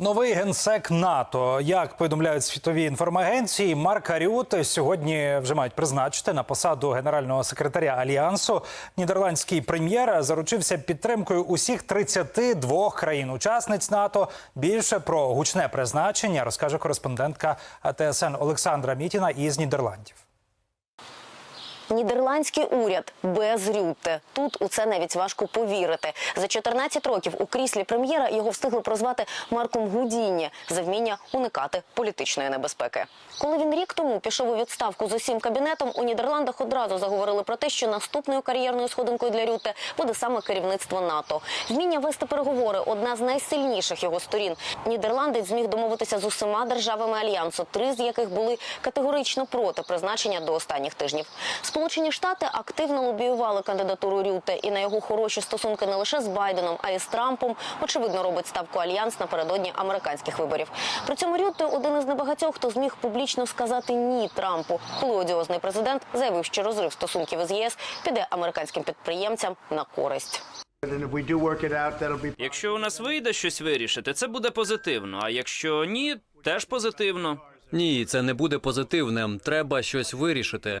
Новий генсек НАТО, як повідомляють світові інформагенції, Марка Рют сьогодні вже мають призначити на посаду генерального секретаря альянсу. Нідерландський прем'єр заручився підтримкою усіх 32 країн-учасниць НАТО. Більше про гучне призначення розкаже кореспондентка ТСН Олександра Мітіна із Нідерландів. Нідерландський уряд без Рютте. Тут у це навіть важко повірити. За 14 років у кріслі прем'єра його встигли прозвати Марком Гудіні за вміння уникати політичної небезпеки. Коли він рік тому пішов у відставку з усім кабінетом, у Нідерландах одразу заговорили про те, що наступною кар'єрною сходинкою для Рютте буде саме керівництво НАТО. Вміння вести переговори одна з найсильніших його сторін. Нідерландець зміг домовитися з усіма державами альянсу, три з яких були категорично проти призначення до останніх тижнів. Сполучені Штати активно лобіювали кандидатуру Рюте, і на його хороші стосунки не лише з Байденом, а й з Трампом. Очевидно, робить ставку альянс напередодні американських виборів. При цьому Рюте один із небагатьох, хто зміг публічно сказати ні Трампу, коли одіозний президент заявив, що розрив стосунків із ЄС піде американським підприємцям на користь. Якщо у нас вийде щось вирішити, це буде позитивно. А якщо ні, теж позитивно. Ні, це не буде позитивним. Треба щось вирішити.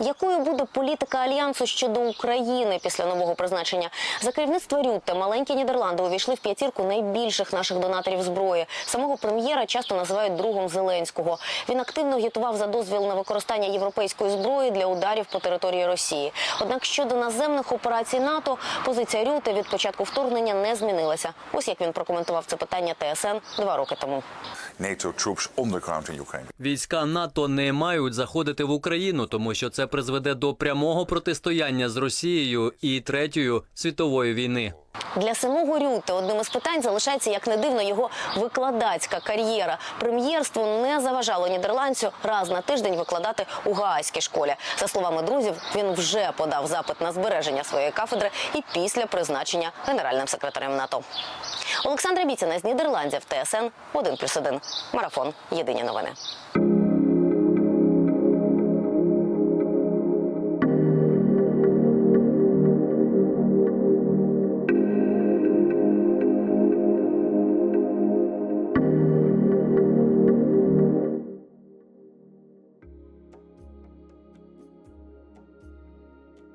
Якою буде політика альянсу щодо України після нового призначення? За керівництва Рютте маленькі Нідерланди увійшли в п'ятірку найбільших наших донаторів зброї. Самого прем'єра часто називають другом Зеленського. Він активно агітував за дозвіл на використання європейської зброї для ударів по території Росії. Однак щодо наземних операцій НАТО позиція Рютте від початку вторгнення не змінилася. Ось як він прокоментував це питання ТСН два роки тому. Війська НАТО не мають заходити в Україну, тому що це призведе до прямого протистояння з Росією і третьою світової війни. Для самого Рюте одним із питань залишається, як не дивно, його викладацька кар'єра. Прем'єрство не заважало нідерландцю раз на тиждень викладати у Гаазькій школі. За словами друзів, він вже подав запит на збереження своєї кафедри і після призначення генеральним секретарем НАТО. Олександра Біціна з Нідерландів, ТСН 1+,1. Марафон. Єдині новини.